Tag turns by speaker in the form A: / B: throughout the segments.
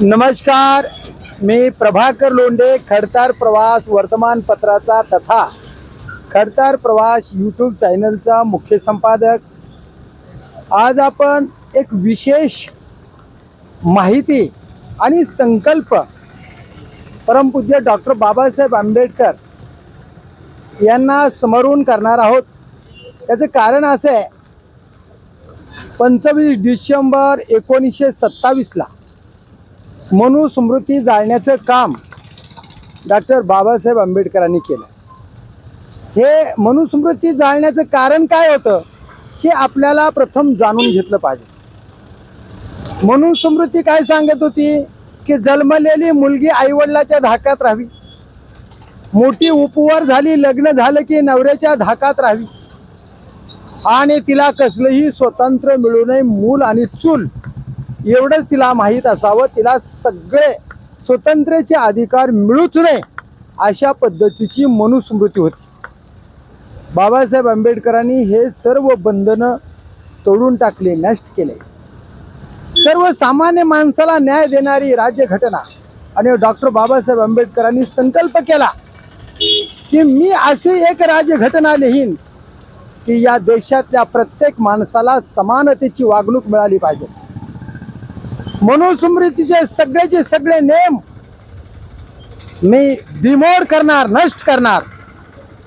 A: नमस्कार मी प्रभाकर लोंढे खडतार प्रवास वर्तमानपत्राचा तथा खडतार प्रवास यूट्यूब चॅनलचा मुख्य संपादक. आज आपण एक विशेष माहिती आणि संकल्प परमपूज्य डॉक्टर बाबासाहेब आंबेडकर यांना समरून करणार आहोत. त्याचं कारण असं आहे पंचवीस डिसेंबर एकोणीसशे सत्तावीसला मनुस्मृती जाळण्याचं काम डॉक्टर बाबासाहेब आंबेडकरांनी केलं. हे मनुस्मृती जाळण्याचं कारण काय होतं हे आपल्याला प्रथम जाणून घेतलं पाहिजे. मनुस्मृती काय सांगत होती की जन्मलेली मुलगी आईवडिलाच्या धाकात राहावी. मोठी उपवर झाली लग्न झालं की नवऱ्याच्या धाकात राहावी. आणि तिला कसलंही स्वतंत्र मिळू नये मूल आणि चूल एवढंच तिला माहीत असावं तिला सगळे स्वतंत्रचे अधिकार मिळूच नये अशा पद्धतीची मनुस्मृती होती. बाबासाहेब आंबेडकरांनी हे सर्व बंधनं तोडून टाकले नष्ट केले. सर्वसामान्य माणसाला न्याय देणारी राज्यघटना आणि डॉक्टर बाबासाहेब आंबेडकरांनी संकल्प केला की मी असे एक राज्यघटना लिहीन की या देशातल्या प्रत्येक माणसाला समानतेची वागणूक मिळाली पाहिजे. मनुस्मृतीचे सगळेचे सगळे नेम मी बिमोड करणार नष्ट करणार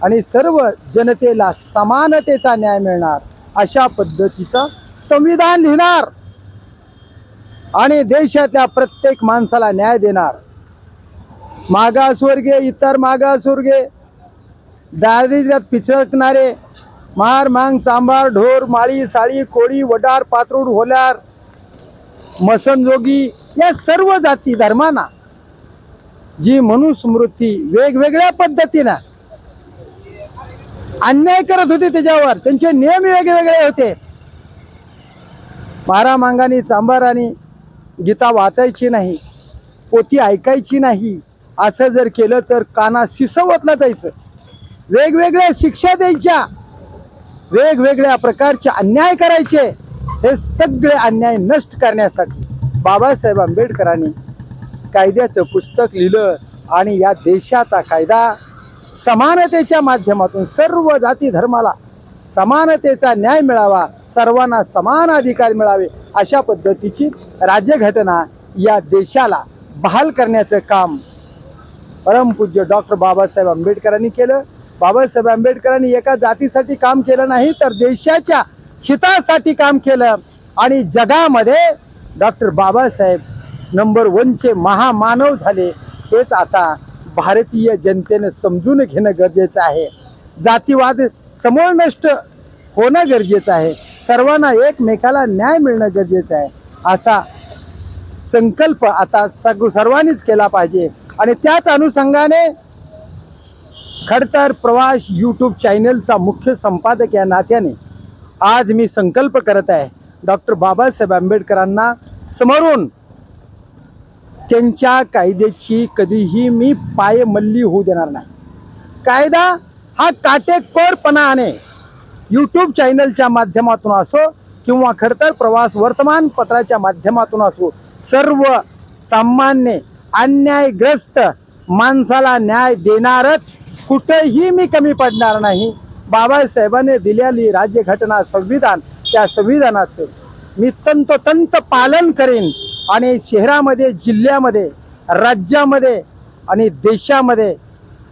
A: आणि सर्व जनतेला समानतेचा न्याय मिळणार अशा पद्धतीचं संविधान लिहिणार आणि देशातल्या प्रत्येक माणसाला न्याय देणार. मागासवर्गीय इतर मागासवर्गीय दारिद्र्यात पिचकणारे मार मांग चांभार ढोर माळी साळी कोळी वडार पात्रूड होल्यार मसनजोगी या सर्व जाती धर्मांना जी मनुस्मृती वेगवेगळ्या पद्धतीनं अन्याय करत होते त्याच्यावर त्यांचे नियम वेगवेगळे होते. मारा मांगानी गीता वाचायची नाही पोती ऐकायची नाही असं जर केलं तर काना शिसवतलं जायचं. वेगवेगळ्या शिक्षा द्यायच्या वेगवेगळ्या प्रकारचे अन्याय करायचे. हे सगळे अन्याय नष्ट करण्यासाठी बाबासाहेब आंबेडकरांनी कायद्याचं पुस्तक लिहिलं आणि या देशाचा कायदा समानतेच्या माध्यमातून सर्व जाती धर्माला समानतेचा न्याय मिळावा सर्वांना समान अधिकार मिळावे अशा पद्धतीची राज्यघटना या देशाला बहाल करण्याचं काम परमपूज्य डॉक्टर बाबासाहेब आंबेडकरांनी केलं. बाबासाहेब आंबेडकरांनी एका जातीसाठी काम केलं नाही तर देशाच्या हितासाठी काम केलं आणि जगामध्ये डॉक्टर बाबासाहेब नंबर वनचे महामानव झाले हेच आता भारतीय जनतेनं समजून घेणं गरजेचं आहे. जातीवाद समूळ नष्ट होणं गरजेचं आहे. सर्वांना एकमेकाला न्याय मिळणं गरजेचं आहे. असा संकल्प आता सग सर्वांनीच केला पाहिजे. आणि त्याच अनुषंगाने खडतर प्रवास यूट्यूब चॅनलचा मुख्य संपादक या नात्याने आज मी संकल्प करत आहे डॉक्टर बाबासाहेब आंबेडकरांना स्मरून त्यांच्या कायद्याची कधीही मी पायमल्ली होऊ देणार नाही. कायदा हा काटेकोरपणाने यूट्यूब चॅनलच्या माध्यमातून असो किंवा खडतर प्रवास वर्तमानपत्राच्या माध्यमातून असो सर्व सामान्य अन्यायग्रस्त माणसाला न्याय देणारच कुठेही मी कमी पडणार नाही. बाबासाहेबांनी दिलेली राज्यघटना संविधान त्या संविधानाचं मी तंतोतंत पालन करेन आणि शहरामध्ये जिल्ह्यामध्ये राज्यामध्ये आणि देशामध्ये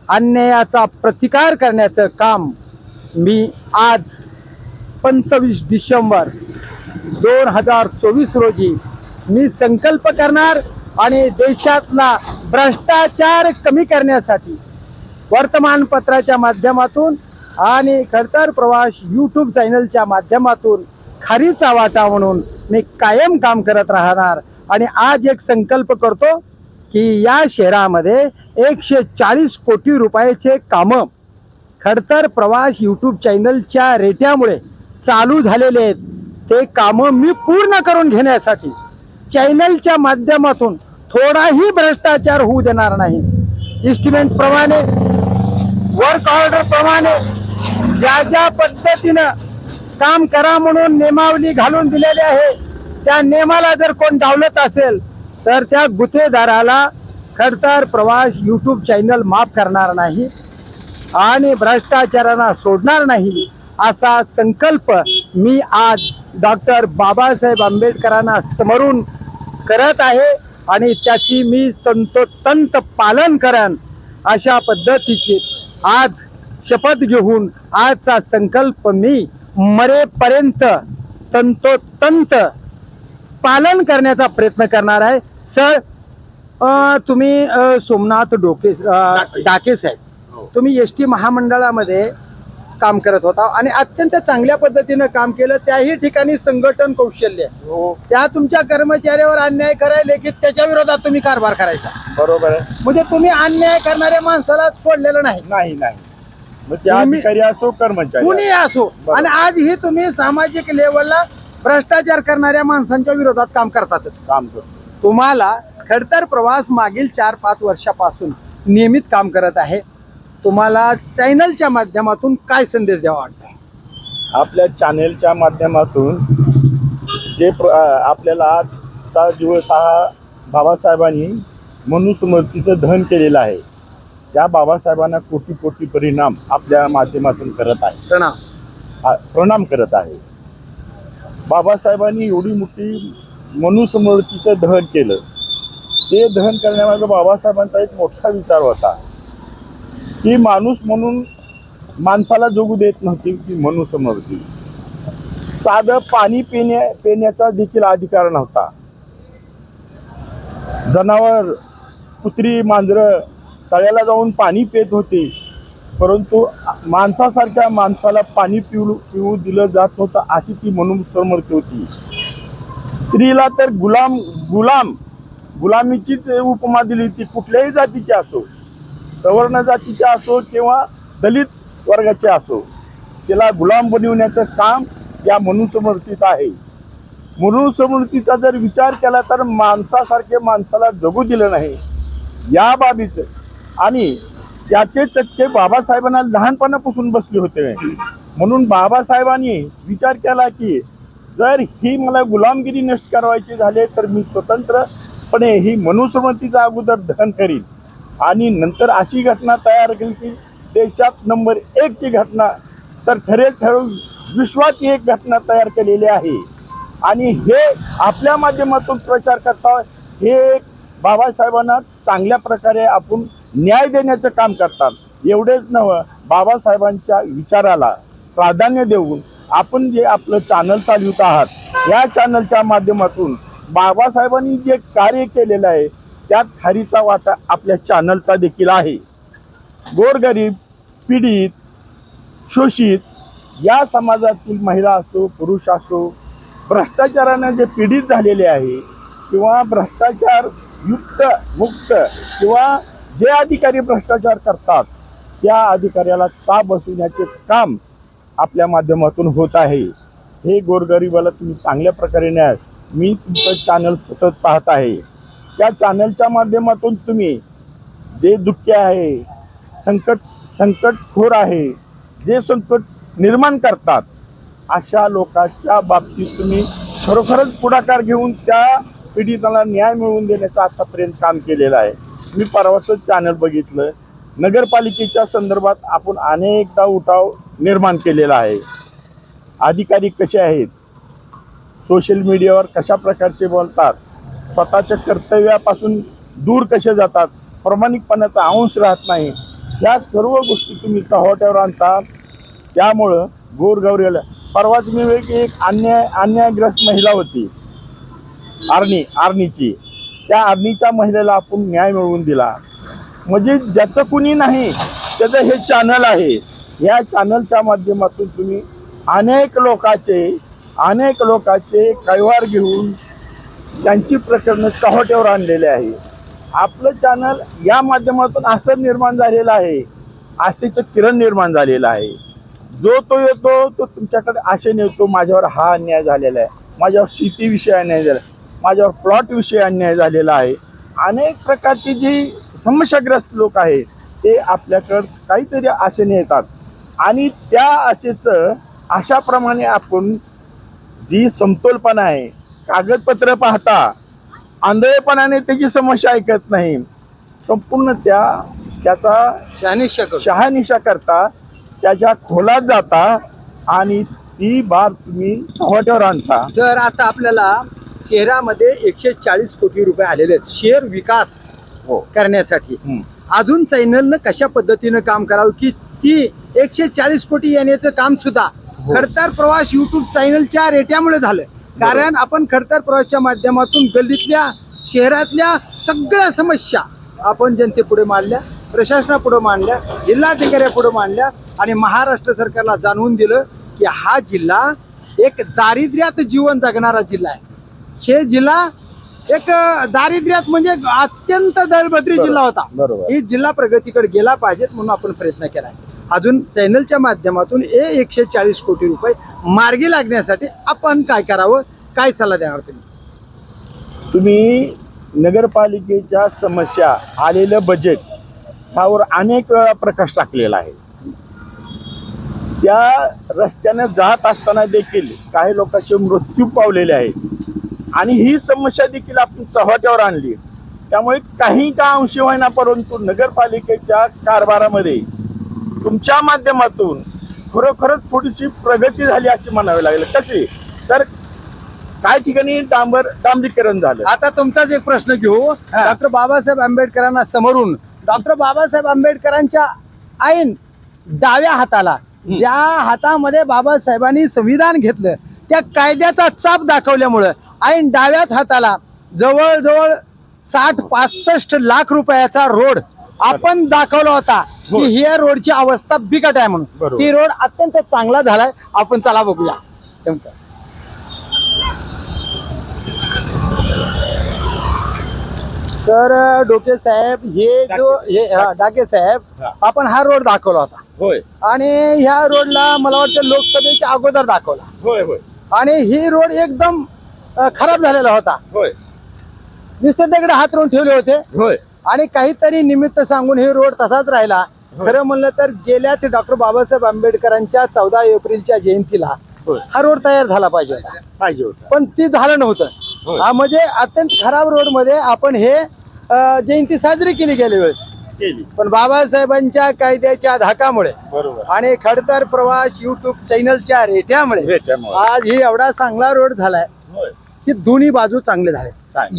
A: अन्यायाचा प्रतिकार करण्याचं काम मी आज पंचवीस डिसेंबर दोन हजार चोवीस रोजी मी संकल्प करणार आणि देशातला भ्रष्टाचार कमी करण्यासाठी वर्तमानपत्राच्या माध्यमातून आणि खडतर प्रवास यूट्यूब चॅनलच्या माध्यमातून खारीचा वाटा म्हणून मी कायम काम करत राहणार. आणि आज एक संकल्प करतो की या शहरामध्ये एकशे चाळीस कोटी रुपयाचे कामं खडतर प्रवास यूट्यूब चॅनलच्या रेट्यामुळे चालू झालेले आहेत. ते कामं मी पूर्ण करून घेण्यासाठी चॅनलच्या माध्यमातून थोडाही भ्रष्टाचार होऊ देणार नाही. इस्टिमेंटप्रमाणे वर्क ऑर्डरप्रमाणे ज्या ज्या पद्धतीनं काम करा म्हणून नियमावली घालून दिलेली आहे त्या नियमाला जर कोण डावलत असेल तर त्या गुत्तेदाराला खडतर प्रवास यूट्यूब चॅनल माफ करणार नाही आणि भ्रष्टाचारांना सोडणार नाही असा संकल्प मी आज डॉक्टर बाबासाहेब आंबेडकरांना स्मरून करत आहे आणि त्याची मी तंतोतंत पालन करन अशा पद्धतीची आज शपथ घेऊन आजचा संकल्प मी मरेपर्यंत तंतोतंत पालन करण्याचा प्रयत्न करणार आहे. सर तुम्ही सोमनाथ डाके.
B: डाके.
A: साहेब
B: हो.
A: तुम्ही एस टी महामंडळामध्ये काम करत होता आणि अत्यंत चांगल्या पद्धतीनं काम केलं. त्याही ठिकाणी संघटन कौशल्य.
B: हो.
A: त्या तुमच्या कर्मचाऱ्यावर अन्याय करायला की त्याच्या विरोधात तुम्ही कारभार करायचा.
B: बरोबर आहे.
A: म्हणजे तुम्ही अन्याय करणाऱ्या माणसाला सोडलेलं नाही.
B: नाही नाही. मग
A: तुम्ही-
B: अधिकारी असो कर्मचारी
A: कुणी असो.
B: बरोबर.
A: आणि आजही तुम्ही सामाजिक लेवलला भ्रष्टाचार करणाऱ्या माणसांच्या विरोधात काम करतातच.
B: काम करतो.
A: तुम्हाला खडतर प्रवास मागील चार पाच वर्षापासून नियमित काम करत आहे. तुम्हाला चॅनलच्या माध्यमातून काय संदेश द्यावा वाटतं?
B: आपल्या चॅनेलच्या माध्यमातून जे प्र अ, आपल्याला आजचा दिवस हा बाबासाहेबांनी मनुस्मृतीचं दहन केलेलं आहे. त्या बाबासाहेबांना कोटी कोटी परिणाम आपल्या माध्यमातून करत आहे.
A: प्रणाम.
B: प्रणाम करत आहे. बाबासाहेबांनी एवढी मोठी मनुस्मृतीचं दहन केलं. ते दहन करण्यामागे बाबासाहेबांचा एक मोठा विचार होता. की माणूस म्हणून माणसाला जगू देत नव्हती ती मनुस्मृती. साधं पाणी पिण्या पिण्याचा देखील अधिकार नव्हता. जनावर कुत्री मांजरं तळ्याला जाऊन पाणी पेत होते. परंतु माणसासारख्या माणसाला पाणी पिऊ पिऊ दिलं जात नव्हतं अशी ती मनुस्मृती होती. स्त्रीला तर गुलाम गुलाम गुलामीचीच उपमा दिली ती कुठल्याही जातीची असो सवर्ण जातीची असो किंवा दलित वर्गाचे असो तिला गुलाम बनवण्याचं काम या मनुस्मृतीत आहे. मनुस्मृतीचा जर विचार केला तर माणसासारखे माणसाला जगू दिलं नाही. या बाबीचं आणि त्याचे चटके बाबासाहेबांना लहानपणापासून बसले होते. म्हणून बाबासाहेबांनी विचार केला की जर ही मला गुलामगिरी नष्ट करायची झाले तर मी स्वतंत्रपणे ही मनुस्मृतीचा अगोदर दहन करीन. आणि नंतर अशी घटना तयार केली की देशात नंबर एकची घटना तर खरे ठरवून विश्वात एक घटना तयार केलेली आहे. आणि हे आपल्या माध्यमातून प्रचार करता हे एक बाबासाहेबांना चांगल्या प्रकारे आपण न्याय देण्याचं काम करतात. एवढेच नवं बाबासाहेबांच्या विचाराला प्राधान्य देऊन आपण जे आपलं चॅनल चालवत आहात या चॅनलच्या माध्यमातून बाबासाहेबांनी जे कार्य केलेलं आहे त्यात खारीचा वाटा आपल्या चॅनलचा देखील आहे. गोरगरीब पीडित शोषित या समाजातील महिला असो पुरुष असो भ्रष्टाचाराने जे पीडित झालेले आहे किंवा भ्रष्टाचार युक्त मुक्त किंवा जे अधिकारी भ्रष्टाचार करतात त्या अधिकाऱ्याला चाप बसवण्याचे काम आपल्या माध्यमातून होत आहे. हे गोरगरिबाला तुम्ही चांगल्या प्रकारे न्याय मी तुमचं चॅनल सतत पाहत आहे. त्या चॅनलच्या माध्यमातून तुम्ही जे दुःखी आहे संकट संकटखोर आहे जे संकट निर्माण करतात अशा लोकांच्या बाबतीत तुम्ही खरोखरच पुढाकार घेऊन त्या पीडितांना न्याय मिळवून देण्याचं आतापर्यंत काम केलेलं आहे. मी परवाचं चॅनल बघितलं. नगरपालिकेच्या संदर्भात आपण अनेकदा उठाव निर्माण केलेला आहे. अधिकारी कसे आहेत? सोशल मीडियावर कशा प्रकारचे बोलतात? स्वतःच्या कर्तव्यापासून दूर कसे जातात? प्रामाणिकपणाचा अंश राहत नाही. ह्या सर्व गोष्टी तुम्ही चव्हाट्यावर आणता. त्यामुळं गोरगौरीला परवाच मी वेळ की एक अन्याय अन्यायग्रस्त महिला होती. आर्नी आर्नीची. त्या आर्नीच्या महिलेला आपण न्याय मिळवून दिला. म्हणजे ज्याचं कुणी नाही त्याचं हे चॅनल आहे. या चॅनलच्या माध्यमातून तुम्ही अनेक लोकांचे अनेक लोकांचे कैवार घेऊन त्यांची प्रकरणं चव्हाट्यावर आणलेले आहे. आपलं चॅनल या माध्यमातून असं निर्माण झालेलं आहे आशेचं किरण निर्माण झालेलं आहे. जो तो येतो तो तुमच्याकडे आशे येतो माझ्यावर हा अन्याय झालेला आहे. माझ्यावर शेतीविषयी अन्याय झाला माझ्यावर प्लॉटविषयी अन्याय झालेला आहे. अनेक प्रकारची जी समस्याग्रस्त लोक आहेत ते आपल्याकडं काहीतरी आशेने येतात. आणि त्या आशेचं अशाप्रमाणे आपण जी समतोलपणा आहे कागदपत्र पाहता आंधळेपणाने त्याची समस्या ऐकत नाही संपूर्ण त्या त्याचा
A: शहानिशा.
B: शहानिशा करता त्याच्या खोलात जाता आणि ती बाब तुम्ही चव्हाट्यावर आणता.
A: सर आता आपल्याला शहरामध्ये एकशे चाळीस कोटी रुपये आलेले आहेत. शहर विकास
B: हो.
A: करण्यासाठी. अजून चॅनलनं कशा पद्धतीनं काम करावं? की ती एकशे चाळीस कोटी येण्याचं काम सुद्धा
B: हो.
A: खडतर प्रवास युट्यूब चॅनलच्या रेट्यामुळे झालं कारण आपण खडतर प्रवासच्या माध्यमातून गल्लीतल्या शहरातल्या सगळ्या समस्या आपण जनतेपुढे मांडल्या प्रशासनापुढे मांडल्या जिल्हाधिकाऱ्यापुढे मांडल्या आणि महाराष्ट्र सरकारला जाणवून दिलं की हा जिल्हा एक दारिद्र्यात जीवन जगणारा जिल्हा आहे. हे जिल्हा एक दारिद्र्यात म्हणजे अत्यंत दळभद्री जिल्हा होता. ही जिल्हा प्रगतीकडे गेला पाहिजेत म्हणून आपण प्रयत्न केला आहे. अजून चॅनलच्या माध्यमातून ए एकशे चाळीस कोटी रुपये मार्गी लागण्यासाठी आपण काय करावं काय सल्ला देणार तुम्ही?
B: तुम्ही नगरपालिकेच्या समस्या आलेलं बजेट ह्यावर अनेक वेळा प्रकाश टाकलेला आहे. त्या रस्त्याने जात असताना देखील काही लोकांचे मृत्यू पावलेले आहेत. आणि ही समस्या देखील आपण चव्हाट्यावर आणली. त्यामुळे काही का अंशी होईना परंतु नगरपालिकेच्या कारभारामध्ये तुमच्या माध्यमातून खरोखरच थोडीशी प्रगती झाली अशी म्हणावी लागेल. कशी तर काही ठिकाणी डांबर डांबरीकरण झालं?
A: आता तुमचाच एक प्रश्न घेऊ. डॉक्टर बाबासाहेब आंबेडकरांना समोरून डॉक्टर बाबासाहेब आंबेडकरांच्या ऐन डाव्या हाताला ज्या हातामध्ये बाबासाहेबांनी संविधान घेतलं त्या कायद्याचा चाप दाखवल्यामुळं ऐन डाव्याच हाताला जवळजवळ साठ पासष्ट लाख रुपयाचा रोड आपण दाखवला होता. की ही रोडची अवस्था बिकट आहे म्हणून. ती रोड अत्यंत चांगला झालाय आपण चला बघूया. तर डोके साहेब हे जो. हे डाके साहेब. आपण हा रोड दाखवला होता
B: होय
A: आणि ह्या रोडला मला वाटतं लोकसभेच्या अगोदर दाखवला
B: होय होय
A: आणि ही रोड एकदम अ, खराब झालेला होता.
B: होय.
A: नुसते तिकडे हात रोवून ठेवले होते.
B: होय.
A: आणि काहीतरी निमित्त सांगून हे रोड तसाच राहिला.
B: होय.
A: खरं म्हणलं तर गेल्याच डॉक्टर बाबासाहेब आंबेडकरांच्या चौदा एप्रिलच्या जयंतीला
B: होय.
A: हा रोड तयार झाला पाहिजे होता.
B: पाहिजे होता.
A: पण ती झालं नव्हतं.
B: होय.
A: हा म्हणजे अत्यंत खराब रोडमध्ये आपण हे अ, जयंती साजरी केली गेल्या वेळेस.
B: केली.
A: पण बाबासाहेबांच्या कायद्याच्या धाकामुळे
B: बरोबर.
A: आणि खडतर प्रवास युट्यूब चॅनलच्या रेट्यामुळे. आज ही एवढा चांगला रोड झालाय. की दोन्ही बाजू चांगले झाले.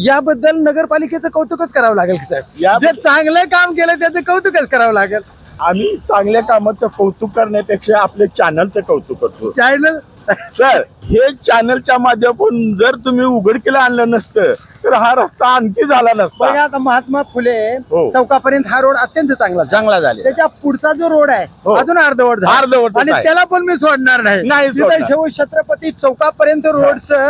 A: याबद्दल नगरपालिकेचं कौतुकच करावं लागेल की साहेब जे चांगलं काम केलं त्याचं कौतुकच करावं लागेल
B: आम्ही चांगल्या कामाचं कौतुक करण्यापेक्षा आपल्या चॅनलचं कौतुक करतो
A: चॅनल
B: तर हे चॅनलच्या माध्यमातून जर तुम्ही उघडकीला आणलं नसतं तर हा रस्ता आणखी झाला नसता
A: आता महात्मा फुले
B: हो.
A: चौकापर्यंत हा रोड अत्यंत चांगला
B: चांगला झाले
A: त्याच्या पुढचा जो रोड आहे
B: हो.
A: अजून अर्धवट.
B: अर्धवट
A: आणि. त्याला पण मी सोडणार नाही छत्रपती चौकापर्यंत रोडचं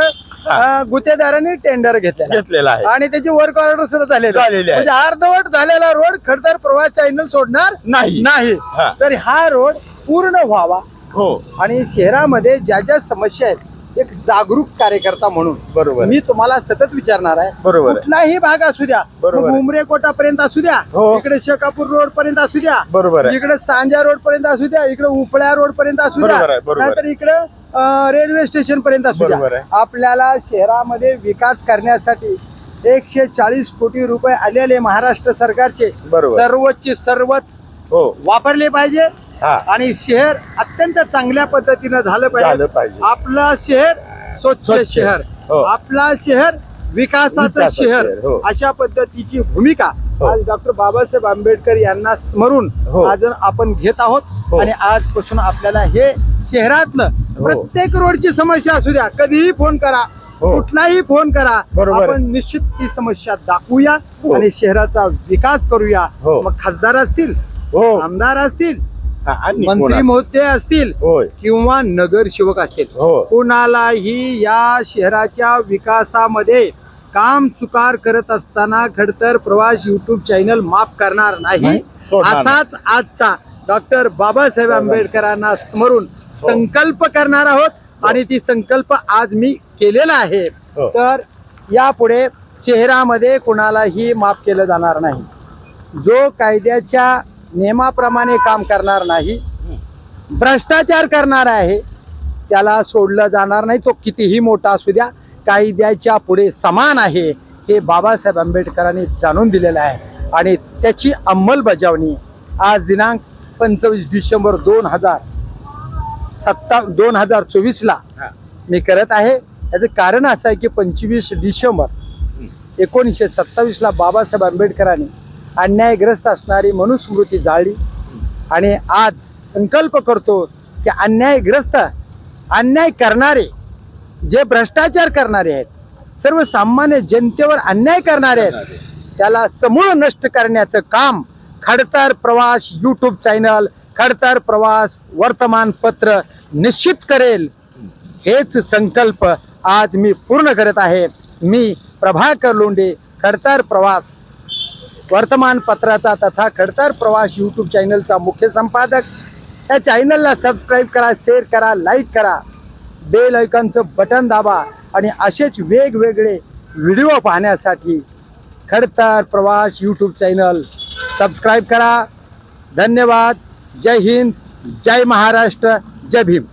A: गुत्तेदारांनी टेंडर घेतलेलं आहे.
B: घेतलेला आहे
A: आणि त्याची वर्क ऑर्डर सुद्धा झालेली.
B: झालेली आहे.
A: म्हणजे अर्धवट झालेला रोड खडतर प्रवास चॅनल सोडणार
B: नाही
A: नाही
B: हा.
A: तर हा रोड पूर्ण व्हावा
B: हो
A: आणि शहरामध्ये ज्या ज्या समस्या आहेत एक जागरूक कार्यकर्ता म्हणून
B: बरोबर
A: मी तुम्हाला सतत विचारणार आहे
B: बरोबर आहे.
A: कुठलाही भाग असू द्या
B: बरोबर आहे.
A: उमरे कोटापर्यंत असू द्या
B: हो.
A: इकडे शेकापूर रोड पर्यंत असू द्या
B: बरोबर आहे
A: इकडे सांजा रोड पर्यंत असू द्या इकडे उपळ्या रोड पर्यंत असू द्या
B: बरोबर आहे, बरोबर आहे.
A: नाहीतर इकडे रेल्वे स्टेशन पर्यंत असू
B: बरोबर
A: द्या
B: आहे.
A: आपल्याला शहरामध्ये विकास करण्यासाठी एकशे चाळीस कोटी रुपये आलेले महाराष्ट्र सरकारचे
B: बरोबर.
A: सर्वचे सर्वच
B: हो
A: वापरले पाहिजे
B: हा
A: आणि शहर अत्यंत चांगल्या पद्धतीनं झालं
B: झालं
A: पाहिजे
B: पाहिजे
A: आपलं शहर स्वच्छ
B: स्वच्छ.
A: शहर
B: हो.
A: आपला शहर विकासाचं
B: विकासाचं
A: शहर
B: शहर, हो.
A: अशा पद्धतीची भूमिका
B: हो.
A: आज डॉक्टर बाबासाहेब आंबेडकर यांना स्मरून
B: हो.
A: आज आपण घेत आहोत
B: हो.
A: आणि आजपासून आपल्याला हे शहरातलं
B: हो.
A: प्रत्येक रोडची समस्या असू द्या कधीही फोन करा
B: हो.
A: कुठलाही फोन करा. आपण निश्चित ती समस्या दाखवूया
B: हो.
A: आणि शहराचा विकास करूया
B: हो.
A: मग खासदार असतील
B: हो
A: आमदार असतील
B: हा,
A: मंत्री महोदय असतील किंवा नगरसेवक असतील
B: हो
A: कोणालाही या शहराच्या विकासामध्ये काम चुकार करत असताना खडतर प्रवास युट्यूब चॅनल माफ करणार नाही. असाच आजचा डॉक्टर बाबासाहेब आंबेडकरांना स्मरून
B: हो.
A: संकल्प करणार आहोत आणि ती संकल्प आज मी केलेला आहे.
B: हो.
A: तर यापुढे शहरामध्ये कोणालाही माफ केलं जाणार नाही. जो कायद्याच्या नियमाप्रमाणे काम करणार नाही भ्रष्टाचार करणार आहे त्याला सोडलं जाणार नाही. तो कितीही मोठा असू द्या कायद्याच्या पुढे समान आहे हे बाबासाहेब आंबेडकरांनी जाणून दिलेलं आहे. आणि त्याची अंमलबजावणी आज दिनांक पंचवीस डिसेंबर दोन हजार सत्ता दोन हजार चोवीसला. मी करत आहे. याचं कारण असं आहे की पंचवीस डिसेंबर एकोणीसशे सत्तावीसला बाबासाहेब आंबेडकरांनी अन्यायग्रस्त असणारी मनुस्मृती जाळली. आणि आज संकल्प करतो की अन्यायग्रस्त अन्याय करणारे जे भ्रष्टाचार करणारे आहेत सर्वसामान्य जनतेवर अन्याय करणारे आहेत त्याला समूळ नष्ट करण्याचं काम खडतर प्रवास यूट्यूब चॅनल खडतर प्रवास वर्तमानपत्र निश्चित करेल. हेच संकल्प आज मी पूर्ण करत आहे. मी प्रभाकर लोंढे खडतर प्रवास वर्तमानपत्राचा तथा खडतर प्रवास यूट्यूब चॅनलचा मुख्य संपादक. या चॅनलला सबस्क्राईब करा शेअर करा लाईक करा. बेल ऐकनचं बटन दाबा आणि असेच वेगवेगळे व्हिडिओ पाहण्यासाठी खडतर प्रवास यूट्यूब चॅनल सबस्क्राईब करा. धन्यवाद. जय हिंद जय महाराष्ट्र जय भीम।